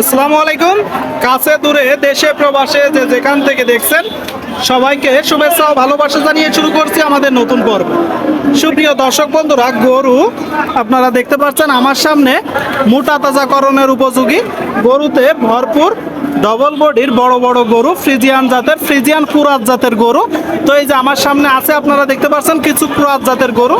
আসসালামু আলাইকুম। কাছে দূরে দেশে প্রবাসে যে যেখান থেকে দেখছেন, সবাইকে শুভেচ্ছা ও ভালোবাসা জানিয়ে শুরু করছি আমাদের নতুন পর্ব। সুপ্রিয় দর্শক বন্ধুরা, গরু আপনারা দেখতে পাচ্ছেন আমার সামনে মোটা তাজাকরণের উপযোগী, গরুতে ভরপুর ডবল বডির বড় বড় গরু ফ্রিজিয়ান জাতের ফ্রিজিয়ান কুরাত জাতের গরু। তো এই যে আমার সামনে আছে, আপনারা দেখতে পাচ্ছেন কিছু কুরাত জাতের গরু।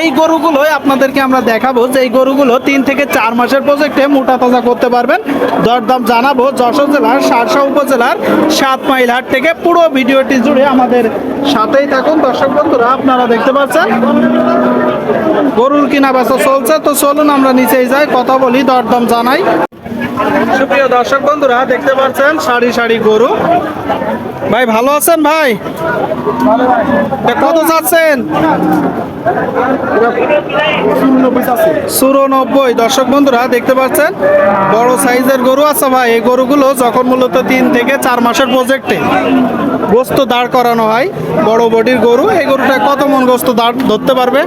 এই গরুগুলোই আপনাদেরকে আমরা দেখাবো যে এই গরুগুলো তিন থেকে চার মাসের প্রজেক্টে মোটা তাজা করতে পারবেন। দরদাম জানাব যশোর জেলার, সারসা উপজেলার, সাত মাইল হাট থেকে। পুরো ভিডিওটি জুড়ে আমাদের সাথেই থাকুন। দর্শক বন্ধুরা, আপনারা দেখতে পাচ্ছেন? গরুর কিনা বেচা চলছে। তো চলুন আমরা নিচেই যাই, কথা বলি, দরদাম জানাই। সুপ্রিয় দর্শক বন্ধুরা, দেখতে পাচ্ছেন সারি সারি গরু। ভাই, ভালো আছেন ভাই? কত চাচ্ছেন? চুরানব্বই। দর্শক বন্ধুরা, দেখতে পাচ্ছেন, বড় সাইজের গরু আছে ভাই। এই গরুগুলো যখন মূলত তিন থেকে চার মাসের প্রজেক্টে গোস্ত দাঁড় করানো হয়, বড় বডির গরু, এই গরুটা কত মন গোস্ত দাঁড় ধরতে পারবে?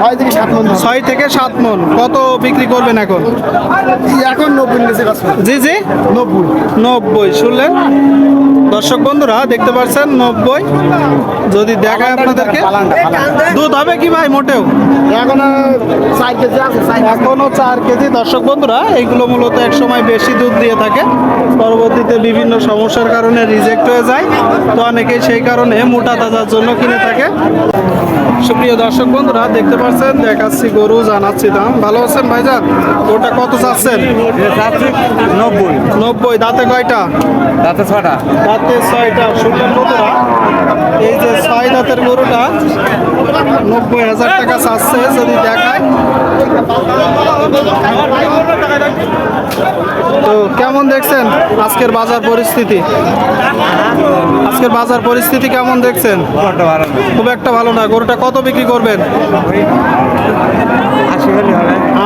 ছয় থেকে সাত মন। ছয় থেকে সাত মন। কত বিক্রি করবেন এখন? এখন নব্বই জি জি। নব্বই। নব্বই শুনলেন? দর্শক বন্ধুরা দেখতে পাচ্ছেন নব্বই। যদি দেখায় আপনাদেরকে। দুধ হবে কি ভাই মোটেও? এখন চার কেজি আছে এখনও চার কেজি। দর্শক বন্ধুরা এইগুলো মূলত এক সময় বেশি দুধ দিয়ে থাকে। পরবর্তীতে বিভিন্ন সমস্যার কারণে রিজেক্ট হয়ে যায়। তো অনেকেই সেই কারণে মোটা তাজার জন্য কিনে থাকে। সুপ্রিয় দর্শক বন্ধুরা দেখতে পাচ্ছেন দেখাচ্ছি গরু জানাচ্ছি দাম। ভালো আছেন ভাইজান? ওটা কত চাচ্ছেন? নব্বই। নব্বই। দাঁতে কয়টা? রাতে ছটা দাঁতে ছয়টা শুনলেন বন্ধুরা? এই যে ছয় দাঁতের গরুটা নব্বই হাজার টাকা চাচ্ছে যদি দেখায়। তো কেমন দেখছেন আজকের বাজার পরিস্থিতি? আজকের বাজার পরিস্থিতি কেমন দেখছেন? খুব একটা ভালো না। গরুটা কত বিক্রি করবেন? আশি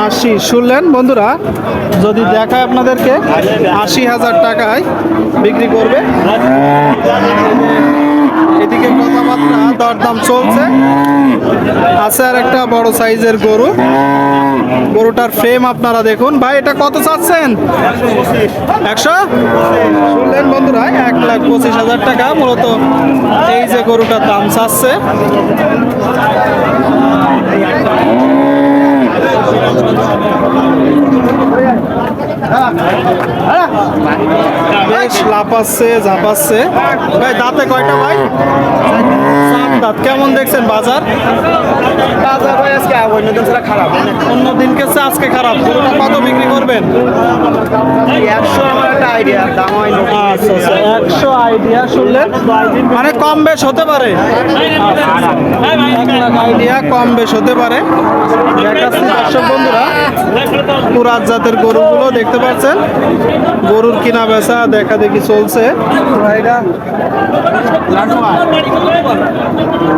আশি। শুনলেন বন্ধুরা যদি দেখায় আপনাদেরকে আশি হাজার টাকায় বিক্রি করবে। এদিকে কথাবার্তা, দরদাম চলছে। আছে আর একটা বড় সাইজের গরু। গরুটার ফ্রেম আপনারা দেখুন। ভাই, এটা কত চাচ্ছেন? একশো? শুনলেন বন্ধুরা, এক লাখ পঁচিশ হাজার টাকা মূলত এই যে গরুটার দাম চাচ্ছে। বেশ লাফাচ্ছে ঝাপাচ্ছে ভাই দাঁতে কয়টা ভাই? দাঁত। কেমন দেখছেন বাজার? বাজার আজকে অন্য দিন ছাড়া খারাপ। অন্য দিনকে আজকে খারাপ। কত বিক্রি করবেন? একশো আমার একটা আইডিয়া দাম হয় আচ্ছা আচ্ছা একশো আইডিয়া শুনলেন মানে কম বেশ হতে পারে। এক লাখ আইডিয়া কম বেশ হতে পারে। দর্শক বন্ধুরা পুরাত জাতের গরুগুলো দেখতে পাচ্ছেন। গরুর কিনা বেচা দেখা দেখি চলছে।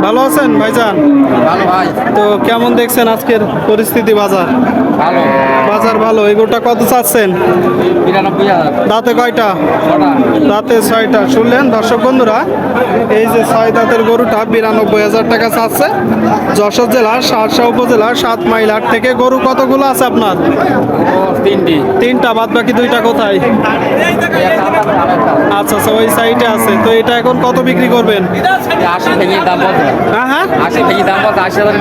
ভালো আছেন ভাইজান? ভালো ভাই। তো কেমন দেখছেন আজকের পরিস্থিতি বাজার? ভালো। বাজার ভালো এগুলোটা কত চাচ্ছেন? দাঁতে কয়টা? দাঁতে ছয়টা। শুনলেন দর্শক বন্ধুরা এই যে ছয় দাঁতের গরুটা বিরানব্বই হাজার টাকা চাচ্ছে। যশোর জেলার সারসা উপজেলার সাত মাইল হাট থেকে গরু কতগুলো আছে আপনার? তিনটি। তিনটা বাদ বাকি দুইটা কোথায়? আচ্ছা আচ্ছা ওই সাইডে আছে। তো এটা এখন কত বিক্রি করবেন? আশি ভেঙে দাম হ্যাঁ হ্যাঁ। আশি ভেঙে দাম আশি হাজার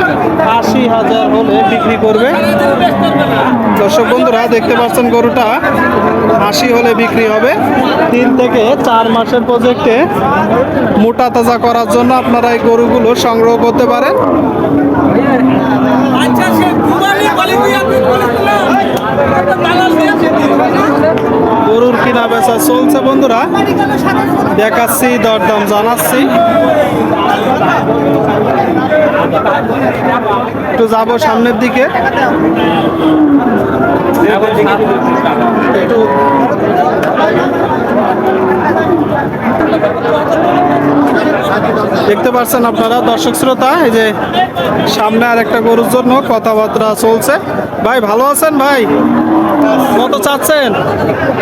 আশি হাজার হলে বিক্রি করবে। দর্শক বন্ধুরা দেখতে পাচ্ছেন গরুটা। আশি হলে বিক্রি হবে। তিন থেকে চার মাসের প্রজেক্টে মোটা তাজা করার জন্য আপনারা এই গরুগুলো সংগ্রহ করতে পারেন। কিনা বেচা চলছে বন্ধুরা। দেখাচ্ছি দরদাম জানাচ্ছি। একটু যাব সামনের দিকে। একটু দেখতে পাচ্ছেন আপনারা দর্শক শ্রোতা এই যে সামনে আর একটা গরুর জন্য কথাবার্তা চলছে। ভাই ভালো আছেন ভাই? কত চাচ্ছেন?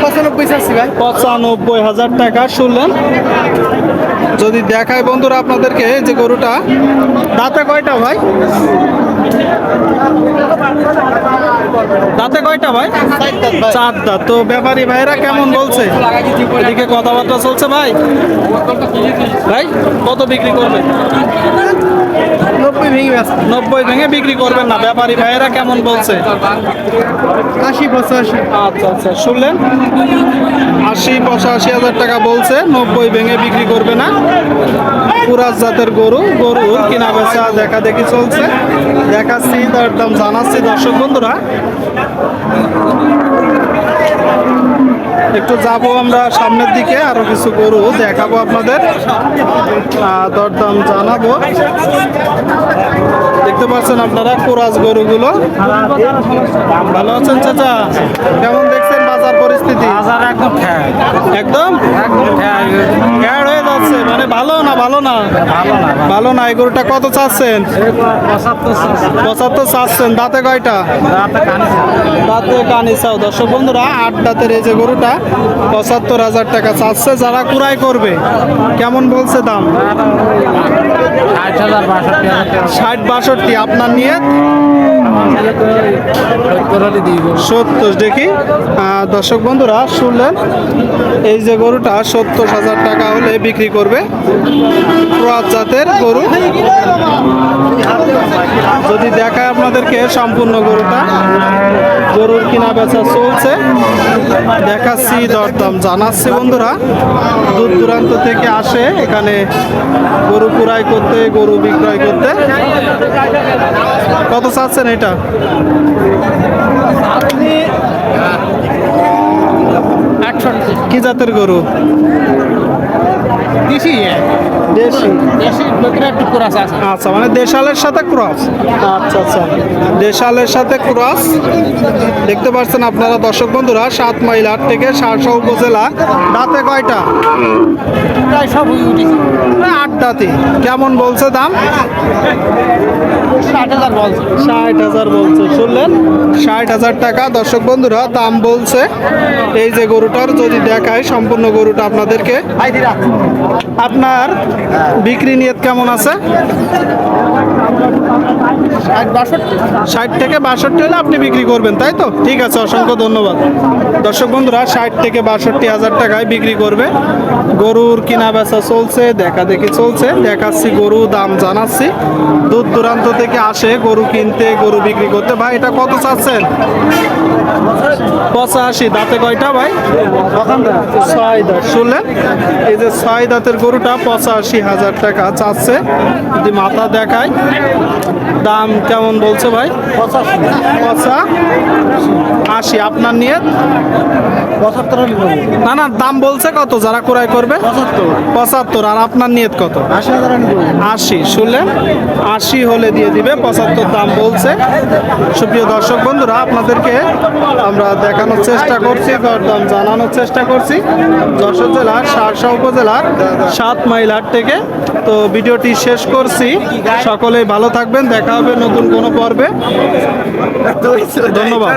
পঁচানব্বই চাচ্ছি ভাই। পঁচানব্বই হাজার টাকা শুনলেন। যদি দেখায় বন্ধুরা আপনাদেরকে যে গরুটা দাঁতে কয়টা ভাই? দাঁতে কয়টা ভাই? চার দাঁত। তো ব্যাপারী ভাইরা কেমন বলছে? এদিকে কথাবার্তা চলছে ভাই? ভাই কত বিক্রি করবেন? নব্বই ভেঙে নব্বই ভেঙে বিক্রি করবেন না। ব্যাপারী ভাইয়েরা কেমন বলছে? আশি পঁচাশি। আচ্ছা আচ্ছা শুনলেন? আশি পঁচাশি হাজার টাকা বলছে নব্বই ভেঙে বিক্রি করবে না। পুরাজ জাতের গরু গরুর কিনা বেচা দেখা দেখি চলছে। দেখাচ্ছি তার দাম জানাচ্ছি দর্শক বন্ধুরা। একটু যাব আমরা সামনের দিকে আরও কিছু গরু দেখাবো আপনাদের। দরদাম জানাব। দেখতে পাচ্ছেন আপনারা কোরাজ গরুগুলো। ভালো আছেন চাচা? কেমন দেখছেন বাজার পরিস্থিতি? বাজার একদম একদম? একদম হয়ে ভালো না? ভালো না এই গরুটা কত চাচ্ছেন? পঁচাত্তর চাচ্ছেন দাঁতে কয়টা? দাঁতে কানি চাও। দর্শক বন্ধুরা আট দাঁতের এই যে গরুটা পঁচাত্তর হাজার টাকা চাচ্ছে। যারা কুড়াই করবে কেমন বলছে দাম? ষাট বাষট্টি আপনার নিয়ে সত্তর দেখি। দর্শক বন্ধুরা শুনলেন? এই যে গরুটা সত্তর হাজার টাকা হলে বিক্রি করবে। ক্রস জাতের গরু। যদি দেখায় আপনাদেরকে সম্পূর্ণ গরুটা গরুর কিনা বেচা চলছে। দেখাচ্ছি দরদাম জানাচ্ছি বন্ধুরা দূর দূরান্ত থেকে আসে এখানে গরু কুড়াই করতে গরু বিক্রয় করতে। কত চাচ্ছেন এটা? কি জাতের গরু? দেশি দেশি। দেশি লোকেরা একটু ক্রস আছে। আচ্ছা মানে দেশালের সাথে ক্রস? আচ্ছা আচ্ছা। দেশালের সাথে ক্রস। দেখতে পাচ্ছেন আপনারা দর্শক বন্ধুরা সাত মাইল আট থেকে সারসা উপজেলা। দাঁতে কয়টা? প্রায় সব উঠেছে। আট দাঁতে কেমন বলছে দাম? হাজার বলছে। ষাট হাজার বলছে শুনলেন? ষাট হাজার টাকা। দর্শক বন্ধুরা দাম বলছে। এই যে গরুটার যদি দেখায় সম্পূর্ণ গরুটা আপনাদেরকে। আপনার বিক্রি নিয়ত কেমন আছে? ষাট ষাট থেকে বাষট্টি হলে আপনি বিক্রি করবেন তাই তো? ঠিক আছে অসংখ্য ধন্যবাদ। দর্শক বন্ধুরা ষাট থেকে বাষট্টি হাজার টাকায় বিক্রি করবে। গরুর কিনা বেচা চলছে দেখা দেখি চলছে। দেখাচ্ছি গরু দাম জানাচ্ছি। দূর দূরান্ত থেকে আসে গরু কিনতে, গরু বিক্রি করতে। ভাই, এটা কত চাচ্ছেন? পঁচাশি। দাঁতে কয়টা ভাই? ছয় দাঁত। শুনলেন? এই যে ছয় দাঁতের গরুটা পঁচাশি হাজার টাকা চাচ্ছে। যদি মাথা দেখায়, দাম কেমন বলছে ভাই? পচা আশি আপনার নিয়ে না না, দাম বলছে কত? যারা ক্রয় করবে? পঁচাত্তর। আর আপনার নিয়ত কত? আশি। শুনলেন? আশি হলে দিয়ে দিবে পঁচাত্তর দাম বলছে। সুপ্রিয় দর্শক বন্ধুরা, আপনাদেরকে আমরা দেখানোর চেষ্টা করছি দাম জানানোর চেষ্টা করছি। যশোর জেলার সারসা উপজেলার সাত মাইল আট থেকে। তো ভিডিওটি শেষ করছি। সকলেই ভালো থাকবেন, দেখা হবে নতুন কোনো পর্বে। ধন্যবাদ।